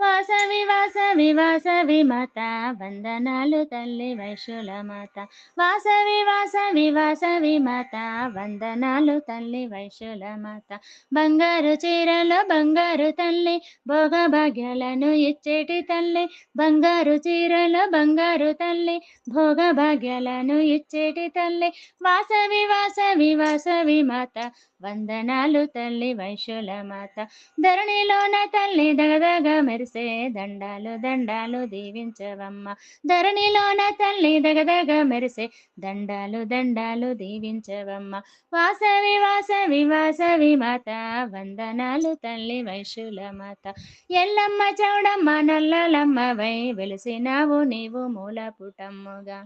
వాసవి వాసవి వాసవి మాత వందనాలు తల్లి వైశుల మాత. వాసవి వాసవి వాసవి మాత వందనాలు తల్లి వైశుల మాత. బంగారు చీరలో బంగారు తల్లి భోగభాగ్యాలను ఇచ్చేటి తల్లి. బంగారు చీరలో బంగారు తల్లి భోగభాగ్యాలను ఇచ్చేటి తల్లి. వాసవి వాసవి వాసవి మాత వందనాలు తల్లి వైశుల మాత. ధరణిలోన తల్లి దగదగ మెరిసి దండాలు దండాలు దీవించవమ్మ. ధరణిలోన తల్లి దగదగ మెరిసే దండాలు దండాలు దీవించవమ్మ. వాసవి వాసవి వాసవి మాత వందనాలు తల్లి వైశుల మాత. ఎల్లమ్మ చౌడమ్మ నల్లలమ్మ వై వెలిసినావు నీవు మూల పుటమ్ముగా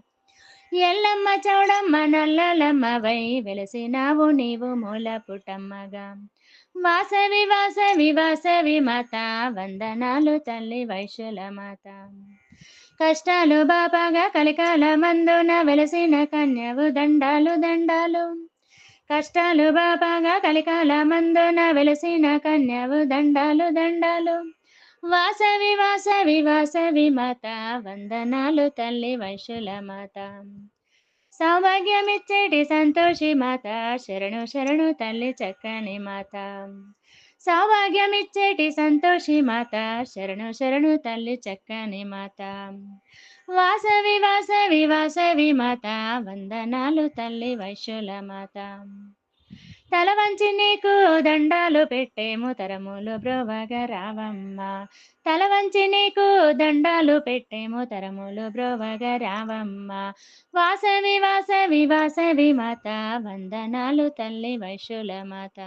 ఎల్లమ్మ చౌడమ్మ నల్లలమ్మ వై వెలసినావు నీవు మూల పుట్టమ్మగా. వాసవి వాసవి వాసవి మాత వందనాలు తల్లి వైశ్యుల మాత. కష్టాలు బాబాగా కలికాల మందున వెలసిన కన్యవు దండాలు దండాలు. కష్టాలు బాబాగా కలికాల మందున వెలసిన కన్యవు దండాలు దండాలు. వాసవి వాసవి వాసవి మాత వందనాలు తల్లి వైశుల మాత. సౌభాగ్యమిచ్చేటి సంతోషి మాత శరణు శరణు తల్లి చక్కని మాత. సౌభాగ్యమిచ్చేటి సంతోషి మాత శరణు శరణు తల్లి చక్కని మాత. వాసవి వాసవి వాసవి మాత వందనాలు తల్లి వైశుల మాత. తల వంచి నీకు దండాలు పెట్టేము తరములు బ్రోవగా రావమ్మ. తల వంచి నీకు దండాలు పెట్టేము తరములు బ్రోవగా రావమ్మ. వాసవి వాసవి వాసవి మాత వందనాలు తల్లి వైశుల మాత.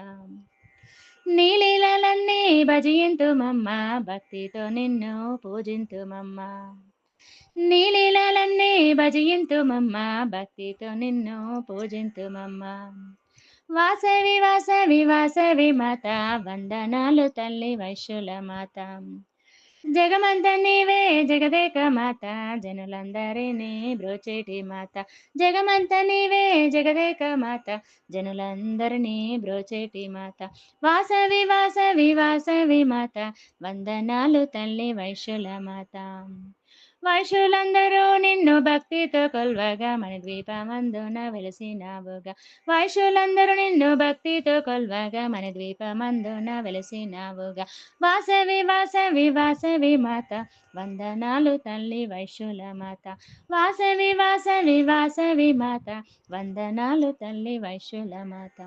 నీలీలన్నీ భజయింతుమమ్మ భక్తితో నిన్ను పూజింతుమమ్మ. నీలీలన్నీ భజయింతుమమ్మ భక్తితో నిన్ను పూజింతుమమ్మ. వాసవి వాసవి వాసవి మాత వందనాలు తల్లి వైశ్యుల మాత. జగమంత నీవే జగదేక మాత జనులందరినీ బ్రోచేటి మాత. జగమంత నీవే జగదేక మాత జనులందరినీ బ్రోచేటి మాత. వాసవి వాసవి వాసవి మాత వందనాలు తల్లి వైశ్యుల మాత. వైశ్యులందరూ నిన్ను భక్తితో కొల్వగా మన ద్వీపమందున వెలసినావుగా వైశ్యులందరూ నిన్ను భక్తితో కొల్వగా మన ద్వీపమందున వెలసినావుగా వాసవి వాసవి వాసవి మాత వందనాలు తల్లి వైశ్యుల మాత. వాసవి వాసవి వాసవి మాత వందనాలు తల్లి వైశ్యుల మాత.